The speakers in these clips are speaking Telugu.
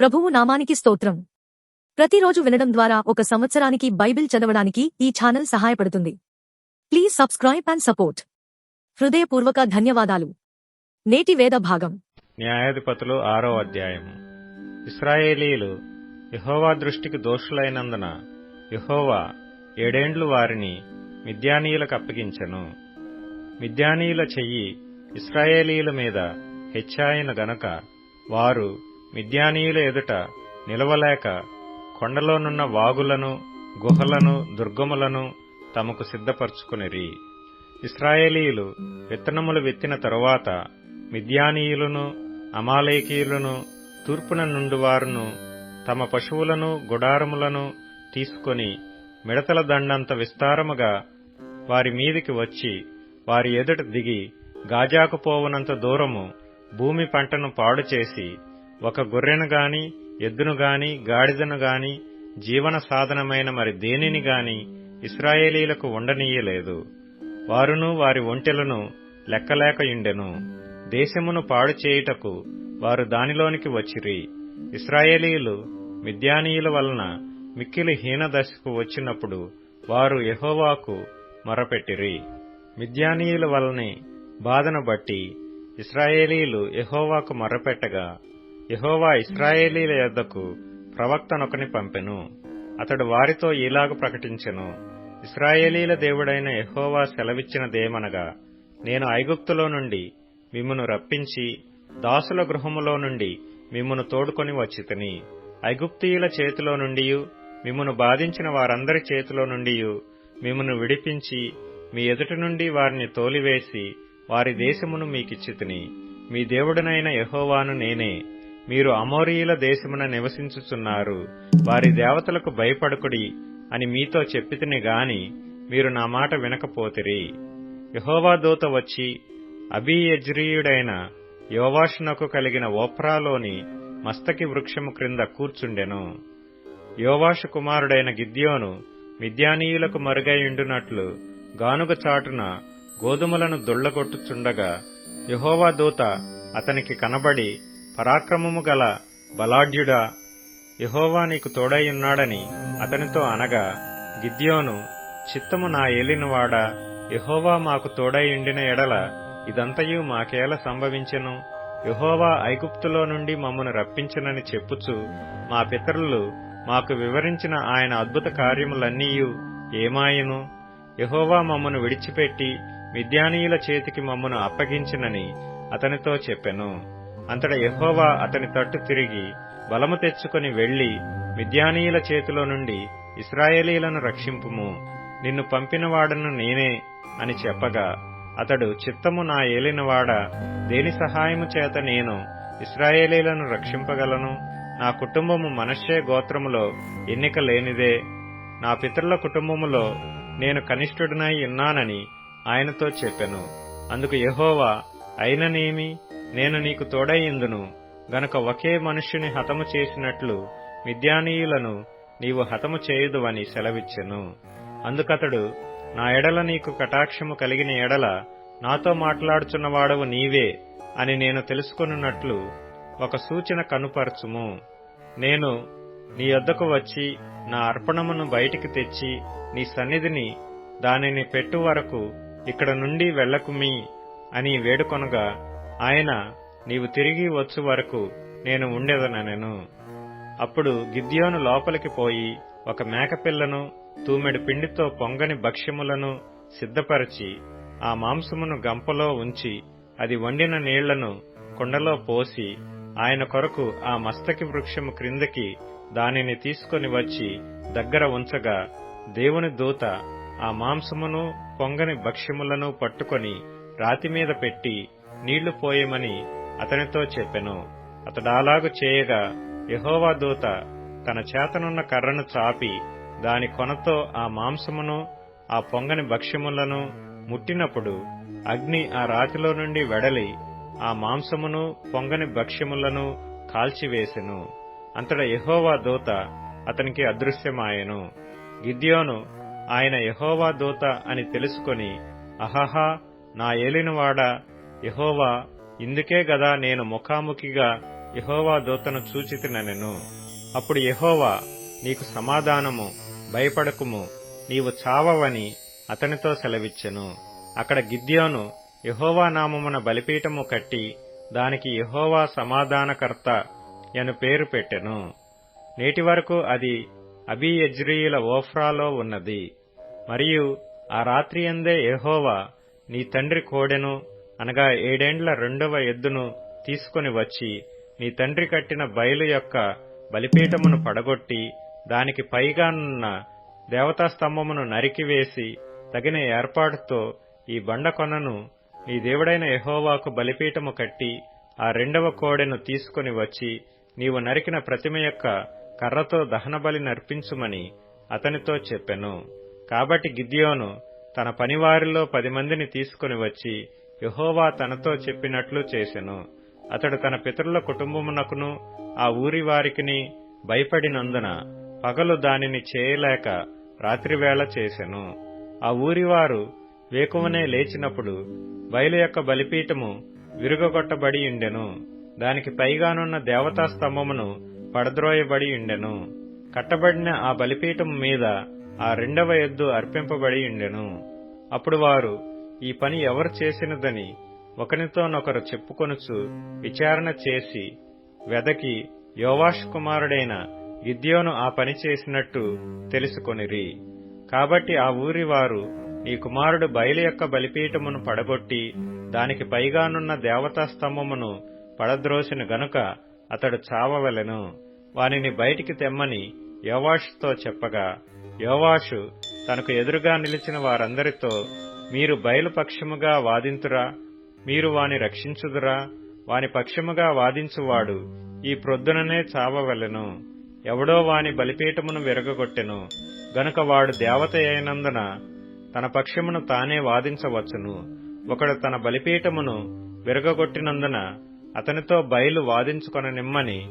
ప్రభువు నామానికి స్తోత్రం. ప్రతిరోజు వినడం ద్వారా ఒక సంవత్సరానికి బైబిల్ చదవడానికి ఈ ఛానల్ సహాయపడుతుంది. Please subscribe and support. హృదయపూర్వక ధన్యవాదాలు. నేటి వేద భాగం. న్యాయాధిపతులు ఆరో అధ్యాయము ఇస్రాయేలీలు యహోవా దృష్టికి దోషులైనందున యహోవా ఏడేండ్లు వారిని మిద్యానీయులకు అప్పగించెను. మిద్యానీయుల చెయ్యి ఇస్రాయేలీల మీద హెచ్చాయిన గనక వారు మిద్యానీయుల ఎదుట నిలవలేక కొండలోనున్న వాగులను గుహలను దుర్గములను తమకు సిద్ధపరచుకునిరి. ఇస్రాయేలీయులు విత్తనములు విత్తిన తరువాత మిద్యానీయులను అమాలేకీయులను తూర్పున నుండి వారును తమ పశువులను గుడారములను తీసుకొని మిడతల దండంత విస్తారముగా వారి మీదికి వచ్చి వారి ఎదుట దిగి గాజాకు పోవనంత దూరము భూమి పంటను పాడు చేసి ఒక గొర్రెను గాని ఎద్దును గాని గాడిదను గాని జీవన సాధనమైన మరి దేనిని గాని ఇస్రాయేలీలకు ఉండనీయలేదు. వారును వారి ఒంటెలను లెక్కలేకయుండెను దేశమును పాడు చేయుటకు వారు దానిలోనికి వచ్చిరి. ఇస్రాయేలీలు మిద్యానీయుల వలన మిక్కిలి హీనదశకు వచ్చినప్పుడు వారు యహోవాకు మొరపెట్టిరి. మిద్యానీయుల వలనే బాధను బట్టి ఇస్రాయేలీలు యహోవాకు మొరపెట్టగా యహోవా ఇస్రాయేలీల యొద్దకు ప్రవక్తనొకని పంపెను. అతడు వారితో ఇలాగు ప్రకటించెను. ఇస్రాయేలీల దేవుడైన యహోవా సెలవిచ్చినదేమనగా నేను ఐగుప్తులో నుండి మిమ్మును రప్పించి దాసుల గృహములో నుండి మిమ్మును తోడుకొని వచ్చితిని. ఐగుప్తీయుల చేతిలో నుండియు మిమ్మును బాధించిన వారందరి చేతిలో నుండియు మిమ్మును విడిపించి మీ ఎదుటి నుండి వారిని తోలివేసి వారి దేశమును మీకిచ్చితిని. మీ దేవుడనైన యహోవాను నేనే. మీరు అమోరీయుల దేశమున నివసించుచున్నారు. వారి దేవతలకు భయపడకుడి అని మీతో చెప్పితిని గాని మీరు నా మాట వినకపోతిరి. యెహోవా దూత వచ్చి అభియజ్రీయుడైన యోవాషునకు కలిగిన ఓప్రాలోని మస్తకి వృక్షము క్రింద కూర్చుండెను. యోవాషు కుమారుడైన గిద్యోను మిద్యానీయులకు మరుగైయుండునట్లు గానుగ చాటున గోధుమలను దుళ్ళగొట్టుచుండగా యహోవా దూత అతనికి కనబడి పరాక్రమము గల బలాఢ్యుడా యహోవా నీకు తోడైయున్నాడని అతనితో అనగా గిద్యోను చిత్తము నా ఏలినవాడా యహోవా మాకు తోడైయుండిన ఎడల ఇదంతయు మాకేల సంభవించెను? యహోవా ఐగుప్తులో నుండి మమ్మను రప్పించనని చెప్పుచు మా పితరులు మాకు వివరించిన ఆయన అద్భుత కార్యములన్నీయు ఏమాయను? యహోవా మమ్మను విడిచిపెట్టి మిద్యానీయుల చేతికి మమ్మను అప్పగించినని అతనితో చెప్పెను. అంతట యహోవా అతని తట్టు తిరిగి బలము తెచ్చుకొని వెళ్ళి మిద్యానీయుల చేతిలో నుండి ఇస్రాయేలీలను రక్షింపుము. నిన్ను పంపినవాడను నేనే అని చెప్పగా అతడు చిత్తము నా ఏలినవాడ దేని సహాయము చేత నేను ఇస్రాయేలీలను రక్షింపగలను? నా కుటుంబము మనశ్శే గోత్రములో ఎన్నిక లేనిదే. నా పితరుల కుటుంబములో నేను కనిష్ఠుడినై ఉన్నానని ఆయనతో చెప్పెను. అందుకు యహోవా అయిననేమి? నేను నీకు తోడయ్యిందును. గనుక ఒకే మనుష్యుని హతము చేసినట్లు మిద్యానీయులను నీవు హతము చేయుదువని సెలవిచ్చెను. అందుకతడు నా ఎడల నీకు కటాక్షము కలిగిన ఎడల నాతో మాట్లాడుచున్నవాడవు నీవే అని నేను తెలుసుకొనున్నట్లు ఒక సూచన కనుపరచుము. నేను నీ యొద్దకు వచ్చి నా అర్పణమును బయటికి తెచ్చి నీ సన్నిధిని దానిని పెట్టు వరకు ఇక్కడ నుండి వెళ్ళకుమీ అని వేడుకొనగా ఆయన నీవు తిరిగి వచ్చు వరకు నేను ఉండేదనెను అప్పుడు గిద్యోను లోపలికి పోయి ఒక మేకపిల్లను తూమెడు పిండితో పొంగని భక్ష్యములను సిద్ధపరచి ఆ మాంసమును గంపలో ఉంచి అది వండిన నీళ్ళను కుండలో పోసి ఆయన కొరకు ఆ మస్తకి వృక్షము క్రిందకి దానిని తీసుకొని వచ్చి దగ్గర ఉంచగా దేవుని దూత ఆ మాంసమును పొంగని భక్ష్యములను పట్టుకొని రాతి మీద పెట్టి నీళ్ళు పోయమని అతనితో చెప్పెను. అతడాలాగు చేయగా యహోవా దూత తన చేతనున్న కర్రను చాపి దాని కొనతో ఆ మాంసమును ఆ పొంగని భక్ష్యములను ముట్టినప్పుడు అగ్ని ఆ రాతిలో నుండి వెడలి ఆ మాంసమును పొంగని భక్ష్యములను కాల్చివేసెను. అంతట యహోవా దూత అతనికి అదృశ్యమాయెను. గిద్యోను ఆయన యహోవా దూత అని తెలుసుకొని అహహా నా ఏలినవాడా యహోవా ఇందుకే గదా నేను ముఖాముఖిగా యహోవా దూతను చూచితినెను అప్పుడు యహోవా నీకు సమాధానము భయపడకుము నీవు చావవని అతనితో సెలవిచ్చెను. అక్కడ గిద్యోను యహోవా నామమున బలిపీఠము కట్టి దానికి యహోవా సమాధానకర్త అను పేరు పెట్టెను. నేటి వరకు అది అబియజ్రీయుల ఓఫ్రాలో ఉన్నది. మరియు ఆ రాత్రి అందే నీ తండ్రి కోడెను అనగా ఏడేండ్ల రెండవ ఎద్దును తీసుకుని వచ్చి నీ తండ్రి కట్టిన బయలు యొక్క బలిపీఠమును పడగొట్టి దానికి పైగానున్న దేవతా స్తంభమును నరికివేసి తగిన ఏర్పాటుతో ఈ బండ కొనను. నీ దేవుడైన యహోవాకు బలిపీఠము కట్టి ఆ రెండవ కోడెను తీసుకుని వచ్చి నీవు నరికిన ప్రతిమ యొక్క కర్రతో దహనబలి నర్పించుమని అతనితో చెప్పెను. కాబట్టి గిద్యోను తన పనివారిలో పది మందిని తీసుకుని వచ్చి యహోవా తనతో చెప్పినట్లు చేసెను. అతడు తన పితరుల కుటుంబమునకును ఆ ఊరి వారికిని భయపడినందున పగలు దానిని చేయలేక రాత్రివేళ చేసెను. ఆ ఊరివారు వేకువనే లేచినప్పుడు బయలు యొక్క బలిపీఠము విరుగగొట్టబడి ఉండెను. దానికి పైగానున్న దేవతా స్తంభమును పడద్రోయబడి ఉండెను. కట్టబడిన ఆ బలిపీఠం మీద ఆ రెండవ ఎద్దు అర్పింపబడి ఉండెను. అప్పుడు వారు ఈ పని ఎవరు చేసినదని ఒకరితోనొకరు చెప్పుకొనుచు విచారణ చేసి వెదకి యోవాష్ కుమారుడైన గిద్యోను ఆ పని చేసినట్టు తెలుసుకొనిరి. కాబట్టి ఆ ఊరి వారు నీ కుమారుడు బయలు యొక్క బలిపీఠమును పడగొట్టి దానికి పైగానున్న దేవతా స్తంభమును పడద్రోసిన గనుక అతడు చావవలెను. వానిని బయటికి తెమ్మని యోవాషుతో చెప్పగా యోవాషు తనకు ఎదురుగా నిలిచిన వారందరితో మీరు బయలు పక్షముగా వాదింతురా? మీరు వాని రక్షించుదురా? వాని పక్షముగా వాదించువాడు ఈ ప్రొద్దుననే చావవలెను. ఎవడో వాని బలిపీఠమును విరగగొట్టెను. గనుక వాడు దేవత అయినందున తన పక్షమును తానే వాదించవచ్చును. ఒకడు తన బలిపీఠమును విరగగొట్టినందున అతనితో బయలు వాదించుకొననిమ్మని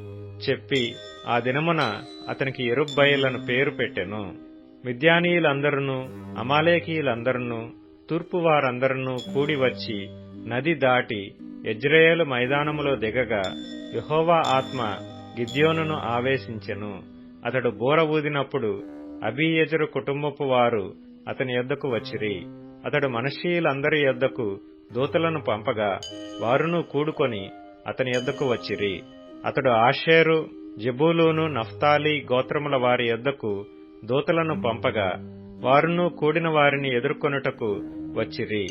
చెప్పి ఆ దినమున అతనికి ఎరుబ్బయలను పేరు పెట్టెను. మిద్యానీయులందరూ అమాలేకీయులందరూ తూర్పు వారందరూ కూడి వచ్చి నది దాటి ఎజ్రాయేలు మైదానములో దిగగా యహోవా ఆత్మ గిద్యోనును ఆవేశించెను. అతడు బోర ఊదినప్పుడు అబీయజరు కుటుంబపు వారు అతని యొద్దకు వచ్చిరి. అతడు మనషీయులందరి యొద్దకు దూతలను పంపగా వారును కూడుకొని అతని యొద్దకు వచ్చిరి. అతడు ఆషేరు జబూలూను నఫ్తాలి గోత్రముల వారి యొద్దకు దూతలను పంపగా వారును కూడిన వారిని ఎదుర్కొనుటకు వచ్చిరి.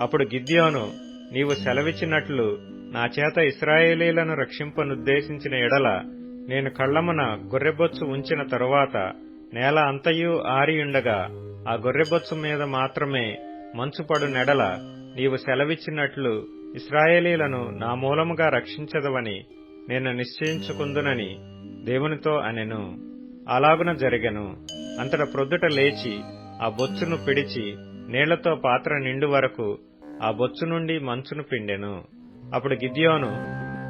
అప్పుడు గిద్యోను నీవు సెలవిచ్చినట్లు నా చేత ఇస్రాయేలీలను రక్షింపనుద్దేశించిన ఎడల నేను కళ్ళమున గొర్రెబొచ్చు ఉంచిన తరువాత నేల అంతయు ఆరియుండగా ఆ గొర్రెబొచ్చు మీద మాత్రమే మంచుపడు నెడల నీవు సెలవిచ్చినట్లు ఇస్రాయేలీలను నా మూలముగా రక్షించదవని నేను నిశ్చయించుకుందునని దేవునితో అనెను. అలాగున జరిగెను. అంతట ప్రొద్దుట లేచి ఆ బొచ్చును పిడిచి నీళ్ళతో పాత్ర నిండు వరకు ఆ బొచ్చు నుండి మంచును పిండెను. అప్పుడు గిద్యోను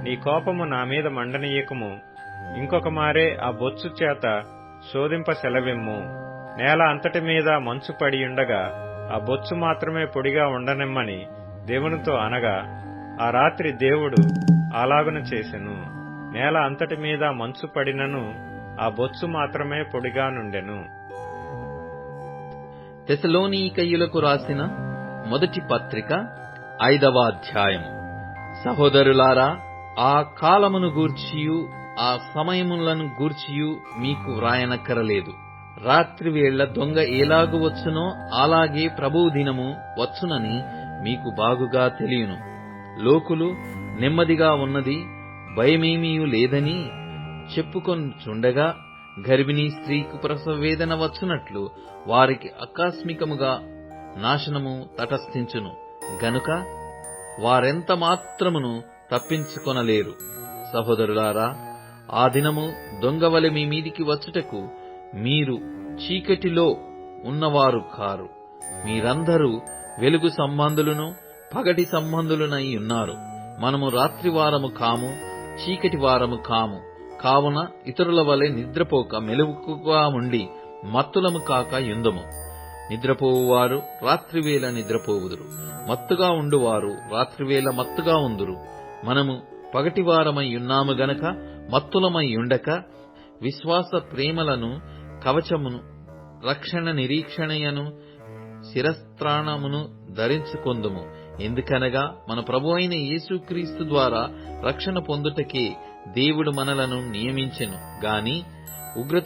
నీ కోపము నా మీద మండనీయకము. ఇంకొక మారే ఆ బొచ్చు చేత శోధింప సెలవిమ్ము. నేల అంతటి మీద మంచు పడి ఉండగా ఆ బొచ్చు మాత్రమే పొడిగా ఉండనిమ్మని దేవునితో అనగా ఆ రాత్రి దేవుడు అలాగున చేసెను. నేల అంతటి మీద మంచు పడినను ఆ బొచ్చు మాత్రమే పొడిగా నుండెను. తెసలోనీకయులకు రాసిన మొదటి పత్రిక ఐదవ అధ్యాయం. సహోదరులారా ఆ కాలమును గూర్చియు ఆ సమయములను గూర్చియు మీకు వ్రాయనక్కరలేదు. రాత్రివేళ దొంగ ఎలాగు వచ్చునో అలాగే ప్రభువు దినము వచ్చునని మీకు బాగుగా తెలియను. లోకులు నెమ్మదిగా ఉన్నది భయమేమీయు లేదని చెప్పుకొనుచుండగా గర్భిణీ స్త్రీకు ప్రసవ వేదన వచ్చునట్లు వారికి ఆకస్మికముగా నాశనము తటస్థించును. గనుక వారెంత మాత్రమును తప్పించుకొనలేరు. సహోదరులారా ఆ దినము దొంగవలి మీ మీదికి వచ్చుటకు మీరు చీకటిలో ఉన్నవారు కారు. మీరందరూ వెలుగు సంబంధులను పగటి సంబంధులనై ఉన్నారు. మనము రాత్రివారము కాము చీకటి వారము కాము. కావున ఇతరుల వలె నిద్రపోక మెలుగుగా ఉండి మత్తులము కాక ఎందుము? నిద్రపోవువారు రాత్రివేళ నిద్రపోవుదురు. మత్తుగా ఉండువారు రాత్రివేళ మత్తుగా ఉందురు. మనము పగటివారమై ఉన్నాము గనక మత్తులమై ఉండక విశ్వాస ప్రేమలను కవచమును రక్షణ నిరీక్షణయను శిరస్త్రాణమును ధరించుకొందుము. ఎందుకనగా మన ప్రభు అయిన యేసుక్రీస్తు ద్వారా రక్షణ పొందుటకే దేవుడు మనలను నియమించెను గాని ఉగ్రత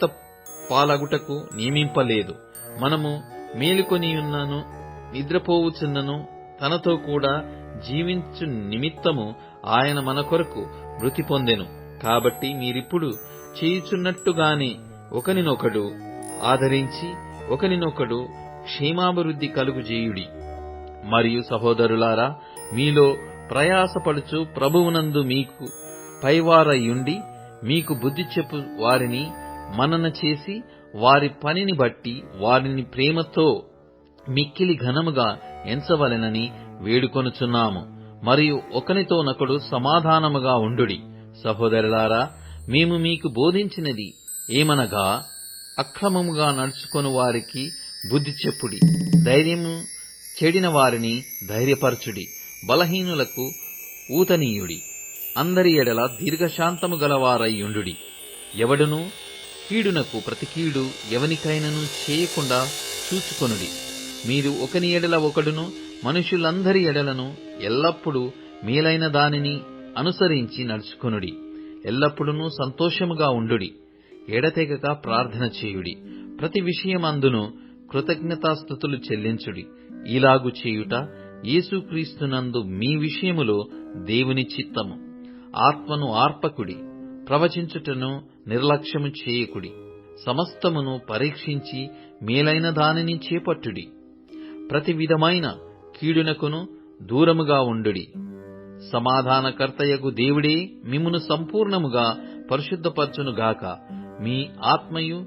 పాలగుటకు నియమింపలేదు. మనము మేలుకొనియున్నను నిద్రపోవుచున్నను తనతో కూడా జీవించు నిమిత్తము ఆయన మన కొరకు మృతి పొందెను. కాబట్టి మీరిప్పుడు చేయుచున్నట్టుగానే ఒకనినొకడు ఆదరించి ఒకనినొకడు క్షేమాభివృద్ధి కలుగుజేయుడి మరియు సహోదరులారా మీలో ప్రయాసపడుచు ప్రభువునందు మీకు పైవారయ్యుండి మీకు బుద్ధి చెప్పు వారిని మనన చేసి వారి పనిని బట్టి వారిని ప్రేమతో మిక్కిలి ఘనముగా ఎంచవలెనని వేడుకొనుచున్నాము. మరియు ఒకనితోనొకడు సమాధానముగా ఉండుడి. సహోదరులారా మేము మీకు బోధించినది ఏమనగా అక్రమముగా నడుచుకొని వారికి బుద్ధి చెప్పుడి. ధైర్యము చెడిన వారిని ధైర్యపరచుడి. బలహీనులకు ఊతనీయుడి. అందరి ఎడల దీర్ఘశాంతము గలవారయ్యుండుడి. ఎవడును కీడునకు ప్రతి కీడు ఎవనికైనను చేయకుండా చూచుకొనుడి. మీరు ఒకని ఎడల ఒకడును మనుషులందరి ఎడలను ఎల్లప్పుడూ మేలైన దానిని అనుసరించి నడుచుకొనుడి. ఎల్లప్పుడూ సంతోషముగా ఉండుడి. ఎడతెగక ప్రార్థన చేయుడి. ప్రతి విషయమందును కృతజ్ఞతాస్థుతులు చెల్లించుడి. ఇలాగు చేయుట యేసుక్రీస్తునందు మీ విషయములో దేవుని చిత్తము. ఆత్మను ఆర్పకుడి ప్రవచించుటను నిర్లక్ష్యము చేయకుడి సమస్తమును పరీక్షించి మేలైన దానిని చేపట్టుడి. ప్రతి విధమైన కీడునకును దూరముగా ఉండుడి. సమాధానకర్తయగు దేవుడే మిమ్మును సంపూర్ణముగా పరిశుద్ధపరచునుగాక. మీ ఆత్మయు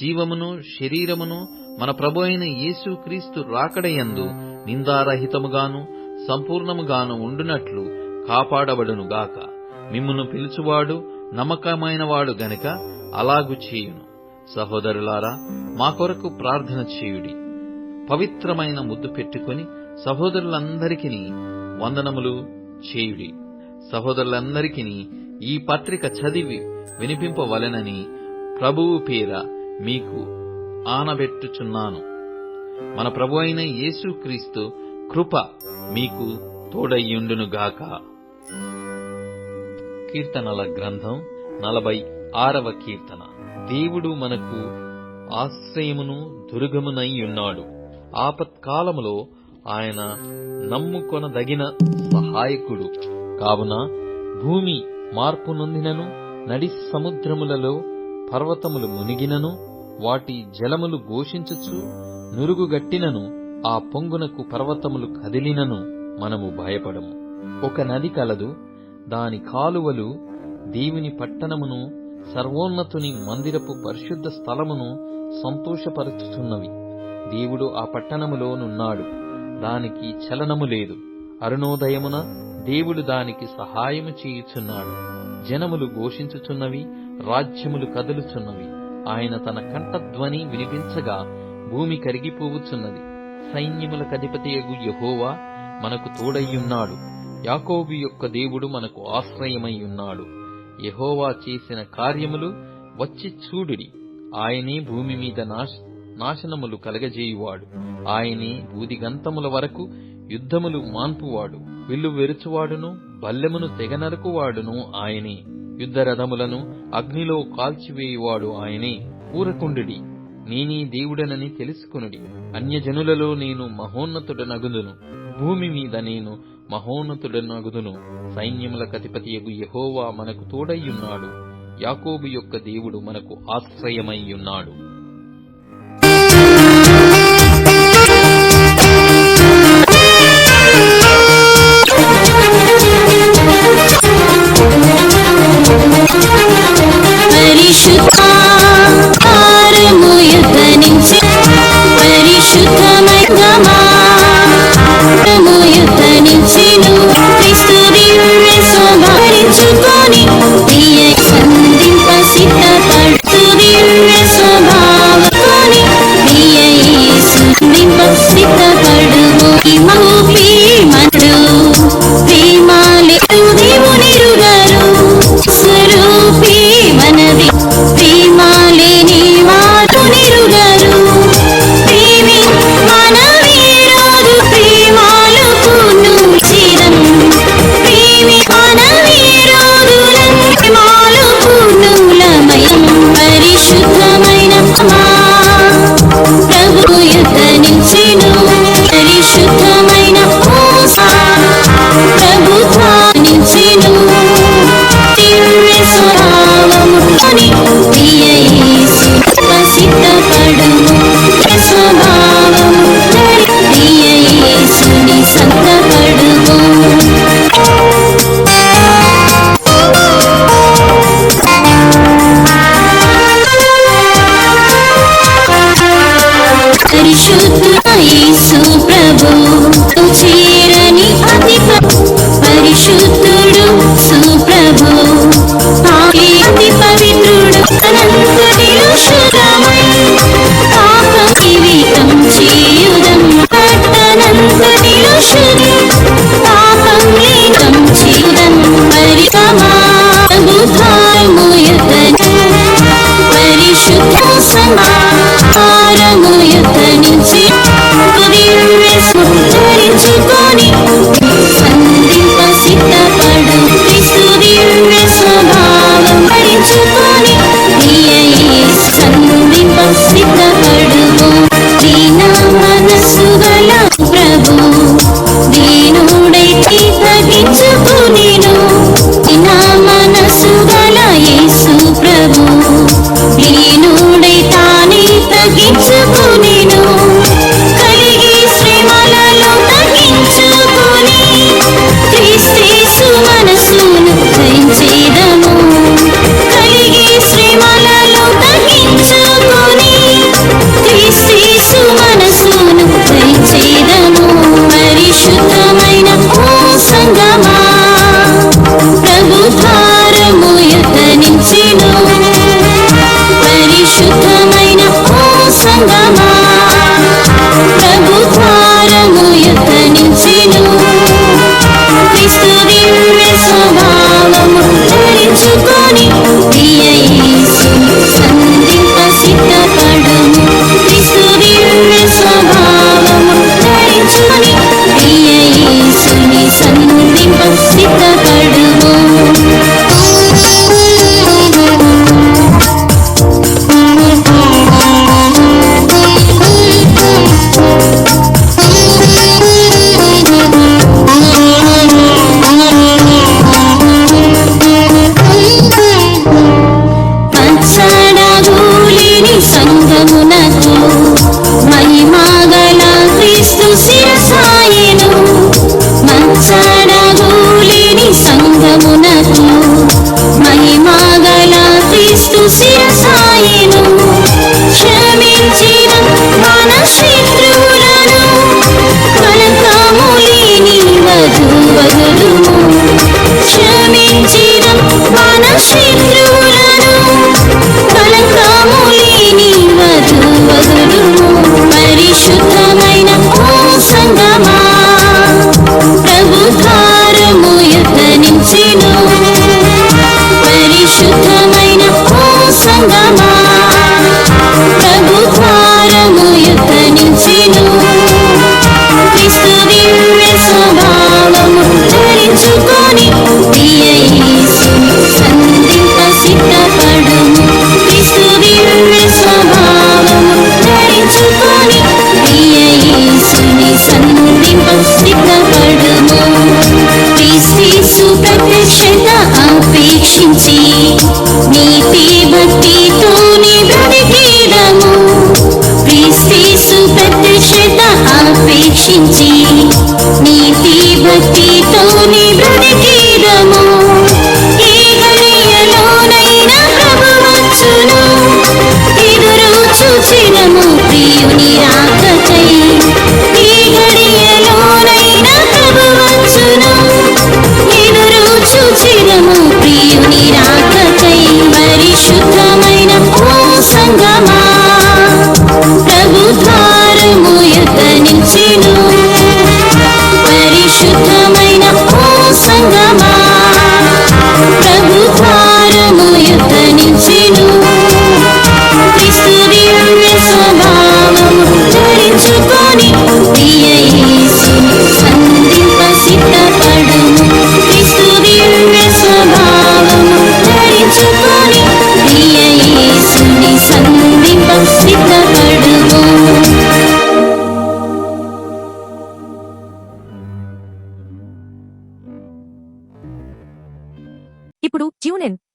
జీవమును శరీరమును మన ప్రభు అయిన యేసుక్రీస్తు రాకడయందు నిందారహితముగాను సంపూర్ణముగాను ఉండునట్లు కాపాడబడునుగాక. మిమ్మును పిలుచువాడు నమ్మకమైనవాడు గనుక అలాగు చేయును. సహోదరులారా మా కొరకు ప్రార్థన చేయుడి. పవిత్రమైన ముద్దు పెట్టుకుని సహోదరులందరికీ వందనములు చేయుడి. సహోదరులందరికీ ఈ పత్రిక చదివి వినిపింపవలెనని ప్రభువు పేర మీకు ఆనబెట్టుచున్నాను. మన ప్రభు అయిన యేసుక్రీస్తు కృప మీకు తోడయ్యుండునుగాక. కీర్తనల గ్రంథం నలభై ఆరవ కీర్తన. దేవుడు మనకు ఆశ్రయమును దుర్గమునై ఉన్నాడు. ఆపత్కాలములో ఆయన నమ్ముకొనదగిన సహాయకుడు. కావున భూమి మార్పు నొందినను నడి సముద్రములలో పర్వతములు మునిగినను వాటి జలములు ఘోషించచ్చు నురుగుగట్టినను ఆ పొంగునకు పర్వతములు కదిలినను మనము భయపడము. ఒక నది కలదు దాని కాలువలు దేవుని పట్టణమును సర్వోన్నతుని మందిరపు పరిశుద్ధ స్థలమును సంతోషపరుచుచున్నవి. దేవుడు ఆ పట్టణములోనున్నాడు దానికి చలనము లేదు. అరుణోదయమున దేవుడు దానికి సహాయము చేయుచున్నాడు. జనములు ఘోషించుచున్నవి రాజ్యములు కదులుచున్నవి. ఆయన తన కంఠధ్వని వినిపించగా భూమి కరిగిపోవుచున్నది. సైన్యములకధిపతియగు యహోవా మనకు తోడయ్యున్నాడు. యాకోబు యొక్క దేవుడు మనకు ఆశ్రయమయ్యున్నాడు యహోవా చేసిన కార్యములు వచ్చి చూడుడి. ఆయనే భూమి మీద నాశ నాశనములు కలగజేయువాడు. ఆయనే బూదిగంతముల వరకు యుద్ధములు మాన్పువాడు. విల్లు వెరుచువాడును బల్లెమును తెగనరుకువాడును ఆయనే. యుద్ధ రథములను అగ్నిలో కాల్చివేయువాడు ఆయనే. ఊరకుండుడి. నేనీ దేవుడనని తెలుసుకునుడి. అన్యజనులలో నేను మహోన్నతుడనగుదును. భూమి మీద నేను మహోన్నతుడనగుదును సైన్యముల కతిపతియగు యహోవా మనకు తోడయ్యున్నాడు. యాకోబు యొక్క దేవుడు మనకు ఆశ్రయమయ్యున్నాడు. పరిశుద్ధారముయుద్ధనించి పరిశుద్ధమైనమారముయుద్ధనించిను క్రీస్తు దివ్య స్వభావించుకొని ప్రియ సంధింప సిద్ధపడుతు స్వభావకొని సంధింప